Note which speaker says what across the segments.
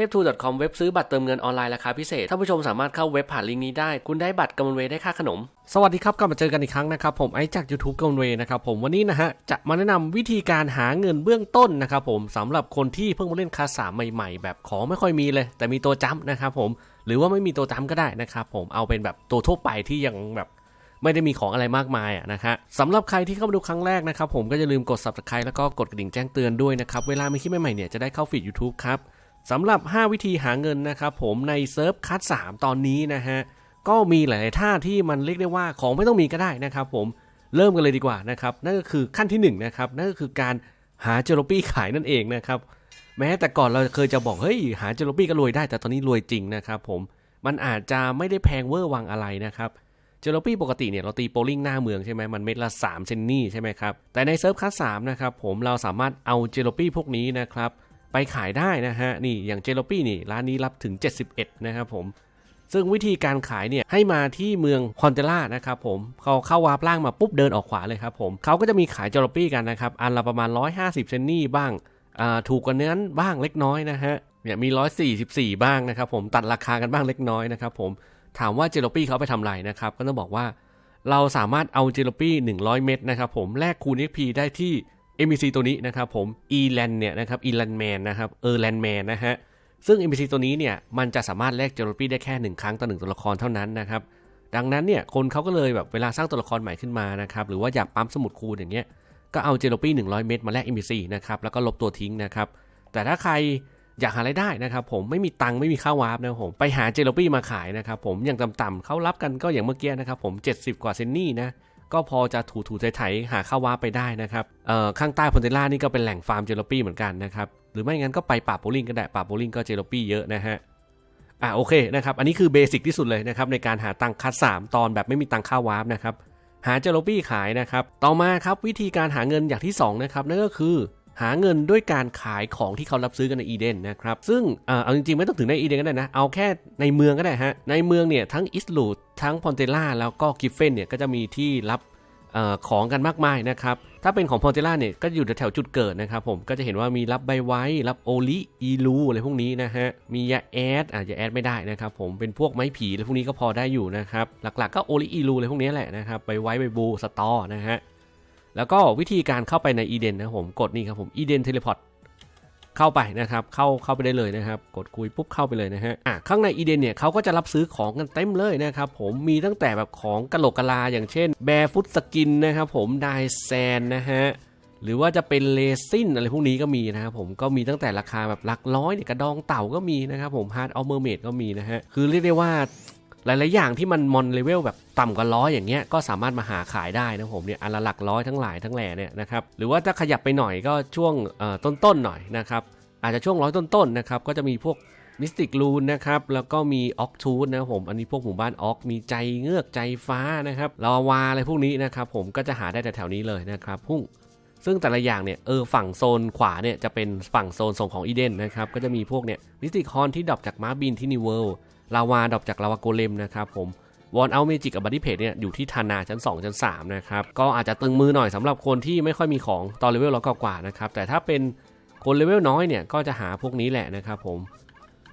Speaker 1: ทพทู .com เว็บซื้อบัตรเติมเงินออนไลน์ราคาพิเศษท่านผู้ชมสามารถเข้าเว็บผ่านลิงก์นี้ได้ คุณได้บัตรกำมลเวได้ค่าขนม สวัสดีครับกลับมาเจอกันอีกครั้งนะครับ ผมไอจาก YouTube กำมลเวนะครับผมวันนี้นะฮะจะมาแนะนำวิธีการหาเงินเบื้องต้นนะครับผมสำหรับคนที่เพิ่งมาเล่นคาสสามใหม่ๆ แบบของไม่ค่อยมีเลย แต่มีตัวจ้ำนะครับผมหรือว่าไม่มีตัวจ้ำก็ได้นะครับผมเอาเป็นแบบตัวทั่วไปที่ยังแบบไม่ได้มีของอะไรมากมายอะนะฮะสำหรับใครที่เข้ามาดูครั้งแรกนะครับผมก็อย่าลืมกด subscribe แล้วก็กดกระดิ่งแจ้งเตือนด้วยนะครับเวลามีคลิปใหม่ๆเนี่ยจะได้เข้าฟีด YouTube ครับ สำหรับ 5 วิธีหาเงินนะครับผมในเซิร์ฟคัส3ตอนนี้นะฮะก็มีหลาย ๆ ท่าที่มันเรียกได้ว่าของไม่ต้องมีก็ได้นะครับผมเริ่มกันเลยดีกว่านะครับนั่นก็คือขั้นที่1นะครับนั่นก็คือการหาเจลปี้ขายนั่นเองนะครับแม้แต่ก่อนเราเคยจะบอกเฮ้ยหาเจลปี้ก็รวยได้ แต่ตอนนี้รวยจริงนะครับผมมันอาจจะไม่ได้แพงเวอร์วังอะไรนะครับเจลปี้ปกติเนี่ยเราตีโปลิงหน้าเมืองใช่ไหมมันเม็ดละ3เซนนี่ใช่ไหมครับแต่ในเซิร์ฟคัส3นะครับผมเราสามารถเอาเจลปี้พวกนี้นะครับ ไปขายได้นะฮะนี่อย่างเจลปี้นี่ร้านนี้รับถึง 71 นะครับผม ซึ่งวิธีการขายเนี่ยให้มาที่เมืองคอนเทล่านะครับผมเขาเข้าวาร์ปล่างมาปุ๊บเดินออกขวาเลยครับผมเขาก็จะมีขายเจลปี้กันนะครับอันละประมาณ 150 เซนนี่บ้างอ่าถูกกว่านั้นบ้างเล็กน้อยนะฮะเนี่ยมี 144 บ้างนะครับผมตัดราคากันบ้างเล็กน้อยนะครับผมถามว่าเจลปี้เขาไปทำไรนะครับก็ต้องบอกว่าเราสามารถเอาเจลปี้100 เม็ดนะครับผมแลกคูณ XP ได้ที่ MBC ตัวนี้นะครับผม e l a n เนี่ยนะครับ e l a n Man นะครับ e r l a n Man นะฮะ ซึ่ง MBC ตัวนี้เนี่ยมันจะสามารถแลกเจลปี้ได้แค่ 1 ครั้งต่อหนึ่งตัวละครเท่านั้นนะครับ ดังนั้นเนี่ยคนเขาก็เลยแบบเวลาสร้างตัวละครใหม่ขึ้นมานะครับ หรือว่าอยากปั๊มสมุดคูณอย่างเงี้ย ก็เอาเจลปี้100 เม็ดมาแลก MBC นะครับ แล้วก็ลบตัวทิ้งนะครับ แต่ถ้าใครอยากหารายได้นะครับผมไม่มีตังค์ไม่มีค่าวาร์ปนะผมไปหาเจลปี้มาขายนะครับผมอย่างต่ำๆเขารับกันก็อย่างเมื่อกี้นะครับผม 70 กว่าเซนนี่นะ ก็พอจะถูถูไถๆหาข้าวว้าไปได้นะครับเอ่อข้างใต้พอนเทล่านี่ก็เป็นแหล่งฟาร์มเจลปี้เหมือนกันนะครับหรือไม่งั้นก็ไปป่าโปลิงก็ได้ป่าโปลิงก็เจลปี้เยอะนะฮะอะโอเคนะครับอันนี้คือเบสิกที่สุดเลยนะครับในการหาตังคัด3ตอนแบบไม่มีตังค่าวาร์ปนะครับหาเจลปี้ขายนะครับต่อมาครับวิธีการหาเงินอย่างที่สองนะครับนั่นก็คือ หาเงินด้วยการขายของที่เขารับซื้อกันในอีเดนนะครับ ซึ่งเอาจริงๆ ไม่ต้องถึงในอีเดนก็ได้นะ เอาแค่ในเมืองก็ได้ฮะ ในเมืองเนี่ยทั้งอิสลูดทั้งพอนเตล่าแล้วก็กิฟเฟนเนี่ยก็จะมีที่รับอของกันมากมายนะครับ ถ้าเป็นของพอนเตล่าเนี่ยก็อยู่แถวจุดเกิดนะครับผม ก็จะเห็นว่ามีรับใบไว้ รับโอลิ อีลูอะไรพวกนี้นะฮะ มียาแอดอาจจะแอดไม่ได้นะครับผม เป็นพวกไม้ผีอะไรพวกนี้ก็พอได้อยู่นะครับ หลักๆก็โอลิ อีลูอะไรพวกนี้แหละนะครับ ใบไว้ใบบู สตอ นะฮะ แล้วก็วิธีการเข้าไปในอีเดนนะผมกดนี่ครับผมอีเดนเทเลพอร์ตเข้าไปนะครับ เข้าเข้าไปได้เลยนะครับ กดคุยปุ๊บเข้าไปเลยนะฮะอะข้างในอีเดนเนี่ยเขาก็จะรับซื้อของกันเต็มเลยนะครับผมมีตั้งแต่แบบของกะโหลกกะลาอย่างเช่นแบร์ฟุตสกินนะครับผมไดแซนนะฮะหรือว่าจะเป็นเลซินอะไรพวกนี้ก็มีนะครับผมก็มีตั้งแต่ราคาแบบหลักร้อยเนี่ยกระดองเต่าก็มีนะครับผมฮาร์ดออเมอร์เมดก็มีนะฮะคือเรียกได้ว่า หลาย ๆ อย่างที่มันมอนเลเวลแบบต่ำกว่าร้อยอย่างเงี้ยก็สามารถมาหาขายได้นะผมเนี่ยอันละหลักร้อยทั้งหลายทั้งแหล่เนี่ยนะครับหรือว่าถ้าขยับไปหน่อยก็ช่วงต้น ๆ หน่อยนะครับอาจจะช่วงร้อยต้น ๆ นะครับก็จะมีพวกมิสติกลูนนะครับแล้วก็มีออกทูนนะผมอันนี้พวกหมู่บ้านออกมีใจเงือกใจฟ้านะครับลาวาอะไรพวกนี้นะครับผมก็จะหาได้แต่แถวนี้เลยนะครับพุ่งซึ่งแต่ละอย่างเนี่ยเออฝั่งโซนขวาเนี่ยจะเป็นฝั่งโซนส่งของอีเดนนะครับก็จะมีพวกเนี่ยมิสติคอนที่ดรอปจากม้าบินที่นิวเวิลด์ ลาวาดอกจากลาวาโกเลมนะครับผมวอนเอาเมจิกกับบัตตี้เพจเนี่ยอยู่ที่ธานาชั้น 2 ชั้น 3 นะครับ ก็อาจจะตึงมือหน่อยสำหรับคนที่ไม่ค่อยมีของตอนเลเวลร้อยกว่าๆนะครับ แต่ถ้าเป็นคนเลเวลน้อยเนี่ย ก็จะหาพวกนี้แหละนะครับผม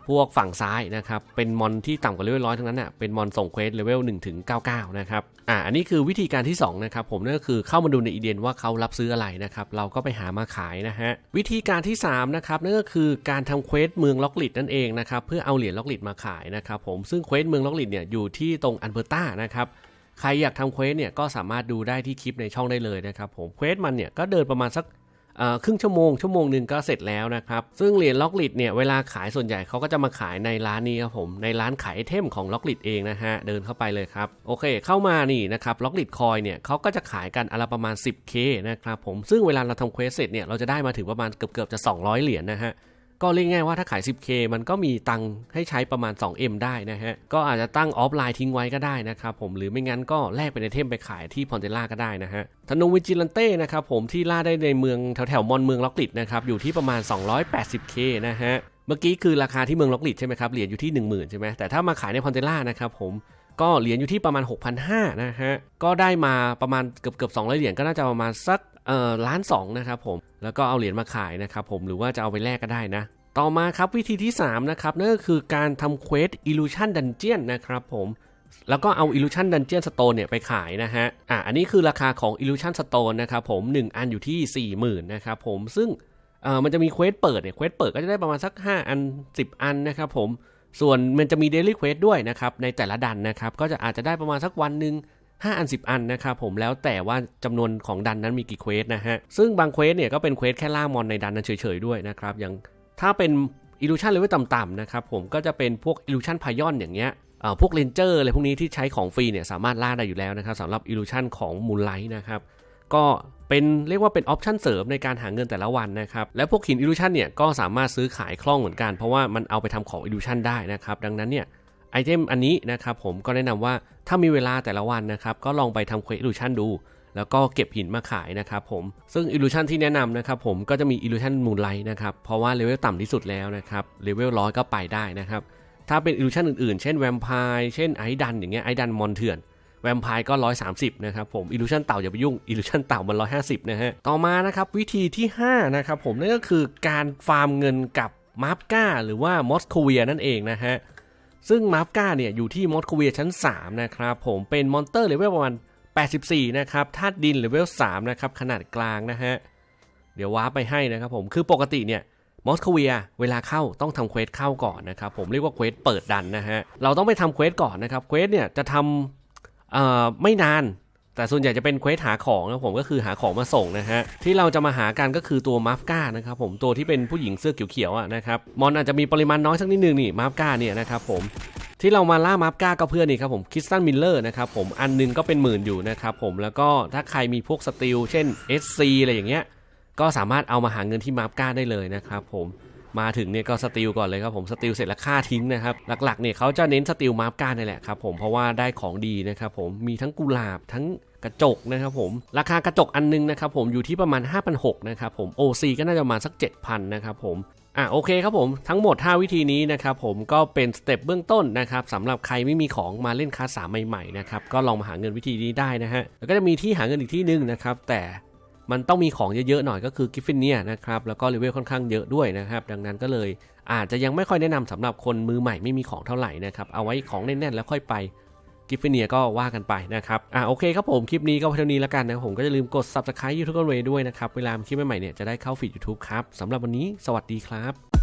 Speaker 1: พวกฝั่งซ้ายนะครับ เป็นมอนที่ต่ำกว่าเลเวลร้อยทั้งนั้นอะเป็นมอนส่งเควสเลเวล1ถึง99 นะครับ อ่า อันนี้คือวิธีการที่2นะครับผมนั่นก็คือเข้ามาดูในอีเดนว่าเขารับซื้ออะไรนะครับ เราก็ไปหามาขายนะฮะ วิธีการที่3นะครับนั่นก็คือการทำเควสเมืองล็อกลิดนั่นเองนะครับเพื่อเอาเหรียญล็อกลิดมาขายนะครับผมซึ่งเควสเมืองล็อกลิดเนี่ยอยู่ที่ตรงอันเบอร์ตานะครับใครอยากทำเควสเนี่ยก็สามารถดูได้ที่คลิปในช่องได้เลยนะครับผมเควสมันเนี่ยก็เดินประมาณสัก ครึ่งชั่วโมงชั่วโมงหนึ่งก็เสร็จแล้วนะครับ ซึ่งเหรียญล็อกลิดเนี่ยเวลาขายส่วนใหญ่เขาก็จะมาขายในร้านนี้ครับผมในร้านขายไอเทมของล็อกลิดเองนะฮะเดินเข้าไปเลยครับโอเค เข้ามานี่นะครับล็อกลิดคอยเนี่ยเขาก็จะขายกันอนละประมาณ 10k นะครับผมซึ่งเวลาเราทำเควสเสร็จเนี่ยเราจะได้มาถึงประมาณเกือบเกือบจะ 200 เหรียญนะฮะ ก็เรียกง่ายว่าถ้าขาย 10k มันก็มีตังค์ให้ใช้ประมาณ 2m ได้นะฮะ ก็อาจจะตั้งออฟไลน์ทิ้งไว้ก็ได้นะครับผม หรือไม่งั้นก็แลกเป็นไอเทมไปขายที่พอนเทล่าก็ได้นะฮะ ธนูวิจิลันเต้นะครับผมที่ล่าได้ในเมืองแถวแถวมอนเมืองล็อกลิดนะครับ อยู่ที่ประมาณ 280k นะฮะ เมื่อกี้คือราคาที่เมืองล็อกลิดใช่ไหมครับ เหรียญอยู่ที่ 10,000ใช่ไหมแต่ถ้ามาขายในพอนเทล่านะครับผมก็เหรียญอยู่ที่ประมาณ 6,500นะฮะ ก็ได้มาประมาณเกือบเกือบ200 เหรียญก็น่าจะประมาณสัก เอ่อล้านสองนะครับผมแล้วก็เอาเหรียญมาขายนะครับผมหรือว่าจะเอาไปแลกก็ได้นะ ต่อมาครับวิธีที่ 3 นะครับ นั่นก็คือการทำเควส Illusion Dungeon นะครับผมแล้วก็เอา Illusion Dungeon Stone เนี่ยไปขายนะฮะ อะ อันนี้คือราคาของ Illusion Stone นะครับผม 1 อันอยู่ที่ 40,000นะครับผม ซึ่งเอ่อมันจะมีเควสเปิดเนี่ย เควสเปิดก็จะได้ประมาณสัก 5 อัน 10 อันนะครับผม ส่วนมันจะมี Daily Quest ด้วยนะครับ ในแต่ละดันนะครับ ก็จะอาจจะได้ประมาณสักวันหนึ่ง 5 อัน 10 อันนะครับผมแล้วแต่ว่าจำนวนของดันนั้นมีกี่เควสนะฮะ ซึ่งบางเควสเนี่ยก็เป็นเควสแค่ล่ามอนในดันนั้นเฉยๆด้วยนะครับอย่างถ้าเป็น Illusion Level ต่ำๆนะครับผมก็จะเป็นพวก Illusion Pion อย่างเงี้ยเอ่อพวกเลนเจอร์อะไรพวกนี้ที่ใช้ของฟรีเนี่ยสามารถล่าได้อยู่แล้วนะครับสำหรับ Illusion ของ Moonlight นะครับก็เป็นเรียกว่าเป็นออปชันเสริมในการหาเงินแต่ละวันนะครับ และพวกหิน Illusion เนี่ยก็สามารถซื้อขายคล่องเหมือนกัน เพราะว่ามันเอาไปทำของ Illusion ได้นะครับ ดังนั้นเนี่ย เทมอันนี้นะครับผมก็แนะนำว่าถ้ามีเวลาแต่ละวันนะครับ ก็ลองไปทำเควส Illusion ดู แล้วก็เก็บหินมาขายนะครับผมซึ่ง Illusion ที่แนะนำนะครับผมก็จะมี Illusion Moonlight นะครับ เพราะว่าเลเวลต่ำที่สุดแล้วนะครับเลเวลร้อยก็ไปได้นะครับถ้าเป็น Illusion อื่นๆ เช่นแวมไพร์เช่นไอดันอย่างเงี้ยไอดันมอนเถื่อนแวมไพร์ก็ 130 นะครับผม Illusion เต่าอย่าไปยุ่ง Illusion เต่ามัน 150 นะฮะ ต่อมานะครับวิธีที่ 5 นะครับผมนั่นก็คือการฟาร์มเงินกับมาร์ก้าหรือว่ามอสโคเวียนั่นเองนะฮะ ซึ่งมาร์ฟก้าเนี่ยอยู่ที่มอสโคเวียชั้น 3 นะครับ ผมเป็นมอนเตอร์เลเวลประมาณ 84 นะครับธาตุดินเลเวล 3 นะครับ ขนาดกลางนะฮะ เดี๋ยวว้าร์ปไปให้นะครับผม คือปกติเนี่ยมอสโคเวียเวลาเข้าต้องทำเควสเข้าก่อนนะครับ ผมเรียกว่าเควสเปิดดันนะฮะ เราต้องไปทำเควสก่อนนะครับ เควสเนี่ยจะทำไม่นาน แต่ส่วนใหญ่จะเป็นเควสหาของนะผมก็คือหาของมาส่งนะฮะที่เราจะมาหากันก็คือตัวมาฟก้านะครับผมตัวที่เป็นผู้หญิงเสื้อเขียวๆอะนะครับมอนอาจจะมีปริมาณน้อยสักนิดนึงนี่มาฟก้าเนี่ยนะครับผมที่เรามาล่ามาฟก้าก็เพื่อนนี่ครับผมคิสตันมิลเลอร์นะครับผมอันหนึงก็เป็นหมื่นอยู่นะครับผมแล้วก็ถ้าใครมีพวกสติลเช่น SC อะไรอย่างเงี้ยก็สามารถเอามาหาเงินที่มาร์ก้าได้เลยนะครับผมมาถึงเนี่ยก็สติลก่อนเลยครับผมสติลเสร็จแล้วฆ่าทิ้งนะครับหลักๆเนี่ยเขาจะเน้นสติลมาร์ก้านี่แหละครับผมเพราะว่าได้ของดีนะครับผมมีทั้งกุหลาบทั้ง กระจกนะครับผม ราคากระจกอันนึงนะครับผมอยู่ที่ประมาณ 5,600นะครับผม OC ก็น่าจะประมาณสัก 7,000นะครับผมอะโอเคครับผมทั้งหมด 5 วิธีนี้นะครับผมก็เป็นสเต็ปเบื้องต้นนะครับสำหรับใครไม่มีของมาเล่นคาสามใหม่ๆนะครับก็ลองมาหาเงินวิธีนี้ได้นะฮะแล้วก็จะมีที่หาเงินอีกที่หนึงนะครับแต่มันต้องมีของเยอะๆหน่อยก็คือกิฟฟินเนียนะครับแล้วก็เลเวลค่อนข้างเยอะด้วยนะครับดังนั้นก็เลยอาจจะยังไม่ค่อยแนะนำสำหรับคนมือใหม่ไม่มีของเท่าไหร่นะครับเอาไว้ของแน่นๆแล้วค่อยไป กิฟฟินเนียก็ว่ากันไปนะครับอ่าโอเคครับผมคลิปนี้ก็เท่านี้แล้วกันนะผมก็จะลืมกด subscribe YouTube กันไว้ด้วยนะครับเวลามีคลิปใหม่ๆเนี่ยจะได้เข้าฟีด YouTube ครับสำหรับวันนี้สวัสดีครับ